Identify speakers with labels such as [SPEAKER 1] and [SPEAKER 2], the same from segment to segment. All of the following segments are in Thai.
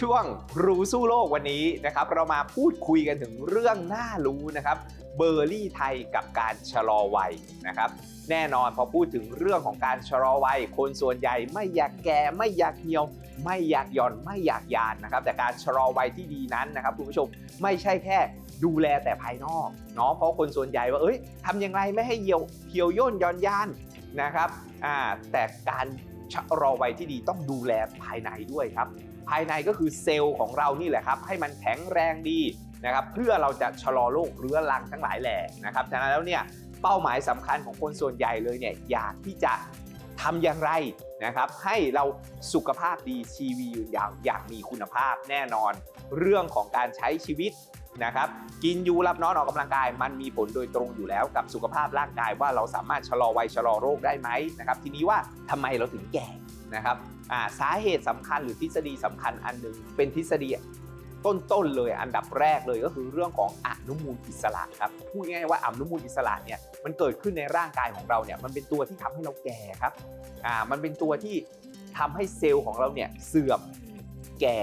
[SPEAKER 1] ช่วงรู้สู้โลกวันนี้นะครับ เรามาพูดคุยกันถึงเรื่องน่ารู้นะครับเบอร์รี่ไทยกับการชะลอวัยนะครับแน่นอนพอพูดถึงเรื่องของการชะลอวัย คนส่วนใหญ่ไม่อยากแก่ไม่อยากเหี่ยว ไม่อยากหย่อนไม่อยากยานนะครับ แต่การชะลอวัยที่ดีนั้นนะครับคุณผู้ชมไม่ใช่แค่ดูแลแต่ภายนอกเนาะเพราะคนส่วนใหญ่ว่าเอ้ยทำยังไงไม่ให้เหี่ยวเหี่ยวย่นหย่อนยานนะครับอ่าแต่การชะลอวัยที่ดีต้องดูแลภายในด้วยครับ ภายในก็คือเซลล์ของเรานี่แหละครับให้มันแข็งแรงดีนะครับเพื่อเราจะชะลอโรคเรื้อรังทั้งหลายแหล่นะครับฉะนั้นแล้วเนี่ยเป้าหมายสำคัญของคนส่วนใหญ่เลยเนี่ยอยากที่จะทำอย่างไรนะครับให้เราสุขภาพดีชีวิตยืนยาวอย่างมีคุณภาพแน่นอน เรื่องของการใช้ชีวิตนะครับกินอยู่รับนอนออกกำลังกาย มันมีผลโดยตรงอยู่แล้วกับสุขภาพร่างกายว่าเราสามารถชะลอวัยชะลอโรคได้ไหมนะครับทีนี้ว่าทำไมเราถึงแก่นะครับ อ่าสาเหตุสำคัญหรือทฤษฎีสำคัญอันหนึ่งเป็นทฤษฎีต้นๆเลยอันดับแรกเลยก็คือเรื่องของอนุมูลอิสระครับพูดง่ายๆว่าอนุมูลอิสระเนี่ยมันเกิดขึ้นในร่างกายของเราเนี่ยมันเป็นตัวที่ทำให้เราแก่ครับอ่ามันเป็นตัวที่ทำให้เซลล์ของเราเนี่ยเสื่อมแก่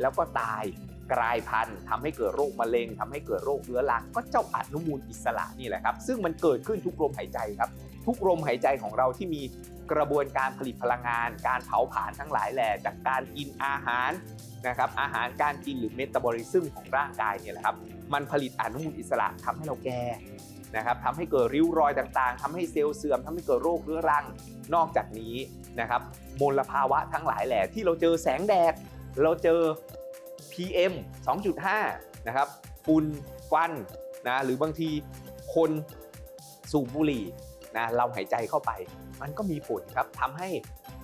[SPEAKER 1] แล้วก็ตาย กลายพันธุ์ทำให้เกิดโรคมะเร็งทำให้เกิดโรคเรื้อรัง ก็เจ้าอนุมูลอิสระนี่แหละครับ ซึ่งมันเกิดขึ้นทุกลมหายใจครับ ทุกลมหายใจของเราที่มีกระบวนการผลิตพลังงาน การเผาผลาญทั้งหลายแหล่จากการกินอาหารนะครับอาหารการกินหรือเมตาบอลิซึมของร่างกายเนี่ยแหละครับมันผลิตอนุมูลอิสระทำให้เราแก่นะครับทำให้เกิดริ้วรอยต่างๆทำให้เซลล์เสื่อมทำให้เกิดโรคเรื้อรังนอกจากนี้นะครับมลภาวะทั้งหลายแหล่ที่เราเจอแสงแดด เราเจอ PM 2.5 นะครับฝุ่นควันนะหรือบางทีคนสูบบุหรี่นะเราหายใจเข้าไป มันก็มีผลครับทำให้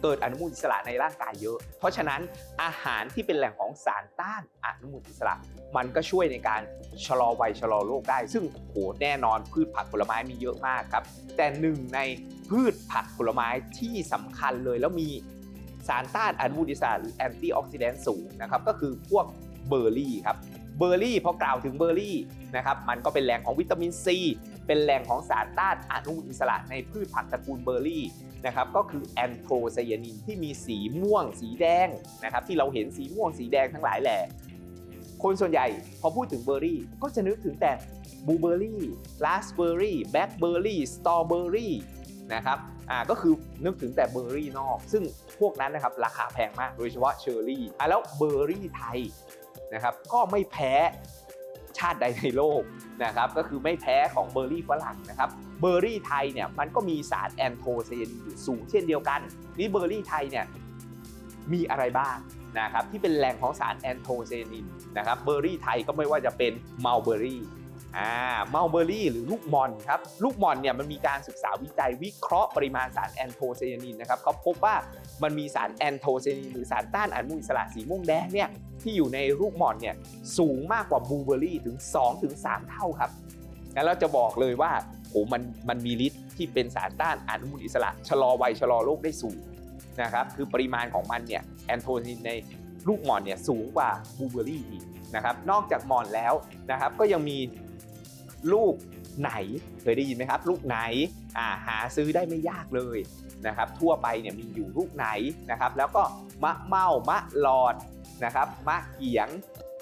[SPEAKER 1] เกิดอนุมูลอิสระในร่างกายเยอะ เพราะฉะนั้นอาหารที่เป็นแหล่งของสารต้านอนุมูลอิสระ มันก็ช่วยในการชะลอวัยชะลอโรคได้ ซึ่งโหแน่นอนพืชผักผลไม้มีเยอะมากครับ แต่หนึ่งในพืชผักผลไม้ที่สำคัญเลยแล้วมีสารต้านอนุมูลอิสระหรือแอนตี้ออกซิแดนต์สูงนะครับก็คือพวก เบอร์รี่ครับเบอร์รี่พอกล่าวถึงเบอร์รี่นะครับมันก็เป็นแหล่งของวิตามินซีเป็นแหล่งของสารต้านอนุมูลอิสระในพืชผักตระกูลเบอร์รี่นะครับก็คือแอนโทไซยานินที่มีสีม่วง สีแดงนะครับที่เราเห็นสีม่วงสีแดงทั้งหลายแหล่คนส่วนใหญ่พอพูดถึงเบอร์รี่ก็จะนึกถึงแต่บลูเบอร์รี่ราสเบอร์รี่แบล็คเบอร์รี่สตรอเบอร์รี่นะครับอ่าก็คือนึกถึงแต่เบอร์รี่นอก ซึ่งพวกนั้นนะครับราคาแพงมากโดยเฉพาะเชอร์รี่อะแล้วเบอร์รี่ไทย นะครับก็ไม่แพ้ชาติใดในโลกนะครับก็คือไม่แพ้ของเบอร์รี่ฝรั่งนะครับเบอร์รี่ไทยเนี่ยมันก็มีสารแอนโทไซยานินอยู่สูงเช่นเดียวกัน นี่เบอร์รี่ไทยเนี่ยมีอะไรบ้างนะครับที่เป็นแหล่งของสารแอนโทไซยานินนะครับเบอร์รี่ไทยก็ไม่ว่าจะเป็นมัลเบอร์รี่ อ่ามัลเบอร์รี่หรือลูกมอนครับ ลูกมอนเนี่ยมันมีการศึกษาวิจัยวิเคราะห์ปริมาณสารแอนโทไซยานินนะครับเขาพบว่ามันมีสารแอนโทไซยานินหรือสารต้านอนุมูลอิสระสีม่วงแดงเนี่ยที่อยู่ในลูกมอนเนี่ยสูงมากกว่าบลูเบอร์รี่ถึง2-3ถึง3เท่าครับแล้วเราจะบอกเลยว่าโหมันมันมีฤทธิ์ที่เป็นสารต้านอนุมูลอิสระชะลอวัยชะลอโรคได้สูงนะครับคือปริมาณของมันเนี่ยแอนโทไซินในลูกมอนเนี่ยสูงกว่าบลูเบอร์รี่อีกนะครับนอกจากมอนแล้วนะครับก็ยังมี ลูกไหนเคยได้ยินไหมครับ ลูกไหนอ่าหาซื้อได้ไม่ยากเลยนะครับ ทั่วไปเนี่ยมีอยู่ลูกไหนนะครับ แล้วก็มะเมามะหลอดนะครับมะเขียง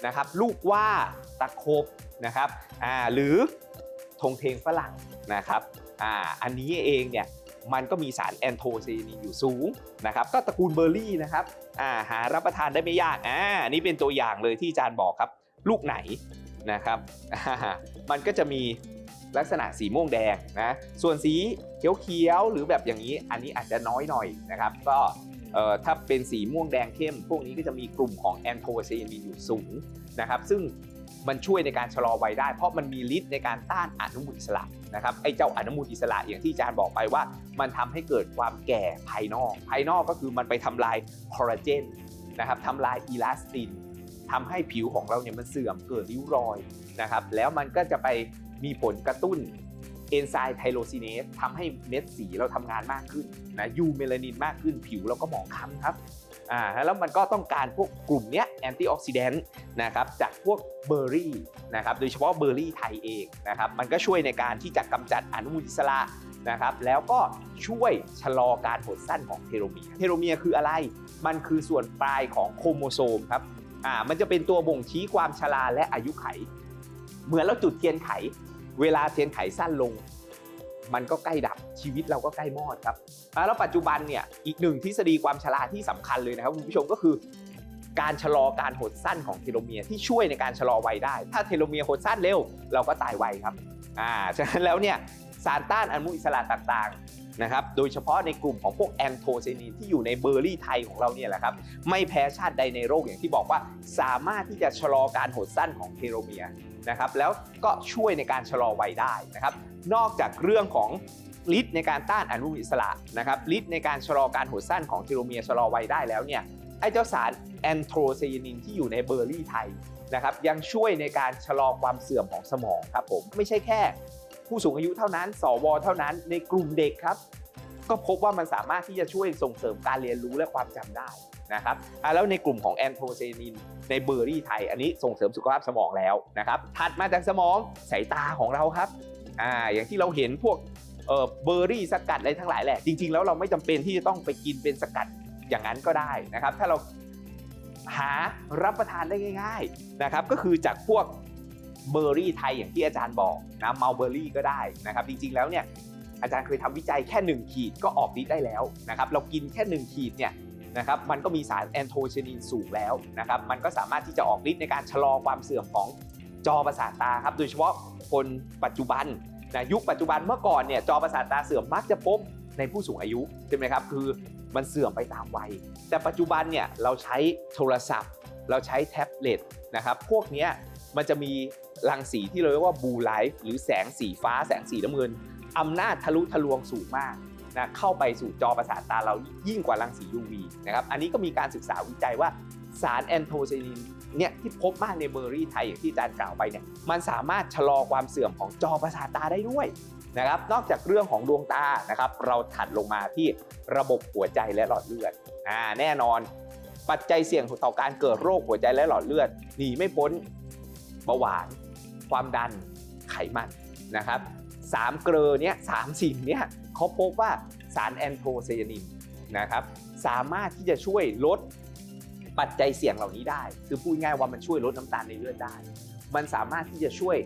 [SPEAKER 1] นะครับ ลูกว่าตะครบนะครับอ่าหรือธงเทงฝรั่งนะครับอ่าอันนี้เองเนี่ยมันก็มีสารแอนโทไซยานินอยู่สูงนะครับ ก็ตระกูลเบอร์รี่นะครับอ่าหารับประทานได้ไม่ยากอ่านี่เป็นตัวอย่างเลยที่อาจารย์บอกครับ ลูกไหน นะครับ มันก็จะมีลักษณะสีม่วงแดงนะ ส่วนสีเขียวๆหรือแบบอย่างนี้ อันนี้อาจจะน้อยหน่อยนะครับ ก็ถ้าเป็นสีม่วงแดงเข้ม พวกนี้ก็จะมีกลุ่มของแอนโทไซยานินอยู่สูงนะครับ ซึ่งมันช่วยในการชะลอวัยได้ เพราะมันมีฤทธิ์ในการต้านอนุมูลอิสระนะครับไอ้เจ้าอนุมูลอิสระอย่างที่อาจารย์บอกไปว่า มันทำให้เกิดความแก่ภายนอก ภายนอกก็คือมันไปทำลายคอลลาเจนนะครับทำลายอีลาสติน ทำให้ผิวของเราเนี่ยมันเสื่อมเกิดริ้วรอยนะครับแล้วมันก็จะไปมีผลกระตุ้นเอนไซม์ไทโรซิเนสทำให้เม็ดสีเราทำงานมากขึ้นนะยูเมลานินมากขึ้นผิวเราก็หมองคล้ำครับอ่าแล้วมันก็ต้องการพวกกลุ่มเนี้ยแอนตี้ออกซิแดนต์นะครับจากพวกเบอร์รี่นะครับโดยเฉพาะเบอร์รี่ไทยเองนะครับมันก็ช่วยในการที่จะกำจัดอนุมูลอิสระนะครับแล้วก็ช่วยชะลอการหดสั้นของเทโลเมียร์เทโลเมียร์คืออะไร มันคือส่วนปลายของโครโมโซมครับ อ่ามันจะเป็นตัวบ่งชี้ความชราและอายุไข เหมือนเราจุดเทียนไข เวลาเทียนไขสั้นลง มันก็ใกล้ดับชีวิตเราก็ใกล้มอดครับอ่าแล้วปัจจุบันเนี่ยอีกหนึ่งทฤษฎีความชราที่สำคัญเลยนะครับคุณผู้ชมก็คือ การชะลอการหดสั้นของเทโลเมียร์ที่ช่วยในการชะลอวัยได้ ถ้าเทโลเมียร์หดสั้นเร็ว เราก็ตายไวครับอ่าฉะนั้นแล้วเนี่ยสารต้านอนุมูลอิสระต่างๆ นะครับโดยเฉพาะในกลุ่มของพวกแอนโทไซนีนที่อยู่ในเบอร์รี่ไทยของเราเนี่ยแหละครับไม่แพ้ชาติใดในโลกอย่างที่บอกว่า สามารถที่จะชะลอการหดสั้นของเทโลเมียร์นะครับแล้วก็ช่วยในการชะลอวัยได้นะครับนอกจากเรื่องของฤทธิ์ในการต้านอนุมูลอิสระนะครับฤทธิ์ในการชะลอการหดสั้นของเทโลเมียร์ชะลอวัยได้แล้วเนี่ยไอเจ้าสารแอนโทไซนินที่อยู่ในเบอร์รี่ไทยนะครับยังช่วยในการชะลอความเสื่อมของสมองครับผมไม่ใช่แค่ ผู้สูงอายุเท่านั้น สว เท่านั้น ในกลุ่มเด็กครับ ก็พบว่ามันสามารถที่จะช่วยส่งเสริมการเรียนรู้และความจำได้นะครับแล้วในกลุ่มของแอนโทไซนินในเบอร์รี่ไทย อันนี้ส่งเสริมสุขภาพสมองแล้วนะครับ ถัดมาจากสมองสายตาของเราครับอ่าอย่างที่เราเห็นพวกเอ่อเบอร์รี่สกัดอะไรทั้งหลายแหละ จริง ๆ แล้วเราไม่จำเป็นที่จะต้องไปกินเป็นสกัดอย่างนั้นก็ได้นะครับ ถ้าเราหารับประทานได้ง่าย ๆนะครับ ก็คือจากพวก เบอร์รี่ไทยอย่างที่อาจารย์บอกนะมัลเบอร์รี่ก็ได้นะครับจริงๆแล้วเนี่ยอาจารย์เคยทำวิจัยแค่ 1 ขีดก็ออกฤทธิ์ได้แล้วนะครับเรากินแค่ 1 ขีดเนี่ยนะครับมันก็มีสารแอนโทไซยานินสูงแล้วนะครับมันก็สามารถที่จะออกฤทธิ์ในการชะลอความเสื่อมของจอประสาทตาครับโดยเฉพาะคนปัจจุบันนะยุคปัจจุบันเมื่อก่อนเนี่ยจอประสาทตาเสื่อมมักจะพบในผู้สูงอายุใช่ไหมครับคือมันเสื่อมไปตามวัย แต่ปัจจุบันเนี่ยเราใช้โทรศัพท์ เราใช้แท็บเล็ตนะครับพวกเนี้ย มันจะมีรังสีที่เราเรียกว่าบูไลท์หรือแสงสีฟ้าแสงสีน้ำเงินอำนาจทะลุทะลวงสูงมากนะเข้าไปสู่จอประสาทตาเรายิ่งกว่ารังสี UV นะครับอันนี้ก็มีการศึกษาวิจัยว่าสารแอนโทไซนินเนี่ยที่พบมากในเบอร์รี่ไทยอย่างที่อาจารย์กล่าวไปเนี่ยมันสามารถชะลอความเสื่อมของจอประสาทตาได้ด้วยนะครับนอกจากเรื่องของดวงตานะครับเราถัดลงมาที่ระบบหัวใจและหลอดเลือดอ่าแน่นอน ปัจจัยเสี่ยงต่อการเกิดโรคหัวใจและหลอดเลือดหนีไม่พ้น เบาหวาน ความดันไขมันนะครับสามเกลือเนี้ยสามสิ่งเนี้ยเขาพบว่าสารแอนโทไซยานินนะครับสามารถที่จะช่วยลดปัจจัยเสี่ยงเหล่านี้ได้ คือพูดง่ายว่ามันช่วยลดน้ำตาลในเลือดได้ มันสามารถที่จะช่วย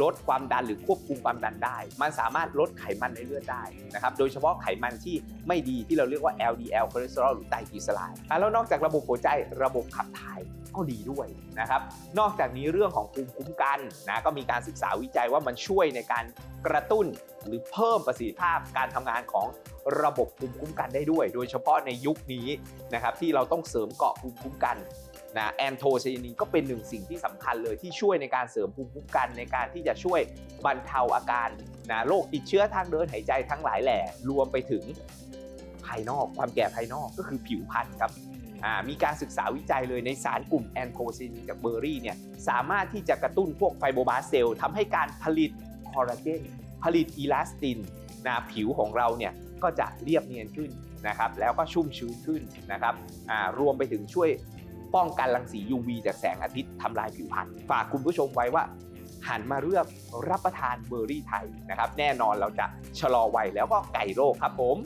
[SPEAKER 1] ลดความดันหรือควบคุมความดันได้ มันสามารถลดไขมันในเลือดได้นะครับ โดยเฉพาะไขมันที่ไม่ดีที่เราเรียกว่า LDL คอเลสเตอรอลหรือไตรกลีเซอไรด์แล้วนอกจากระบบหัวใจระบบขับถ่ายก็ดีด้วยนะครับ นอกจากนี้เรื่องของภูมิคุ้มกันนะก็มีการศึกษาวิจัยว่ามันช่วยในการกระตุ้นหรือเพิ่มประสิทธิภาพการทำงานของระบบภูมิคุ้มกันได้ด้วย โดยเฉพาะในยุคนี้นะครับที่เราต้องเสริมเกาะภูมิคุ้มกัน นะแอนโทไซยานินก็เป็นหนึ่งสิ่งที่สำคัญเลยที่ช่วยในการเสริมภูมิคุ้มกันในการที่จะช่วยบรรเทาอาการนะโรคติดเชื้อทางเดินหายใจทั้งหลายแหล่รวมไปถึงภายนอกความแก่ภายนอกก็คือผิวพรรณครับมีการศึกษาวิจัยเลยในสารกลุ่มแอนโทไซนินจากเบอร์รี่เนี่ยสามารถที่จะกระตุ้นพวกไฟโบบาสเซลล์ทำให้การผลิตคอลลาเจนผลิตอีลาสตินนะผิวของเราเนี่ยก็จะเรียบเนียนขึ้นนะครับแล้วก็ชุ่มชื้นขึ้นนะครับรวมไปถึงช่วย ป้องกันรังสี UV จากแสงอาทิตย์ทำลายผิวพรรณฝากคุณผู้ชมไว้ว่า หันมาเลือกรับประทานเบอร์รี่ไทยนะครับ แน่นอนเราจะชะลอวัยแล้วก็ไก่โรคครับผม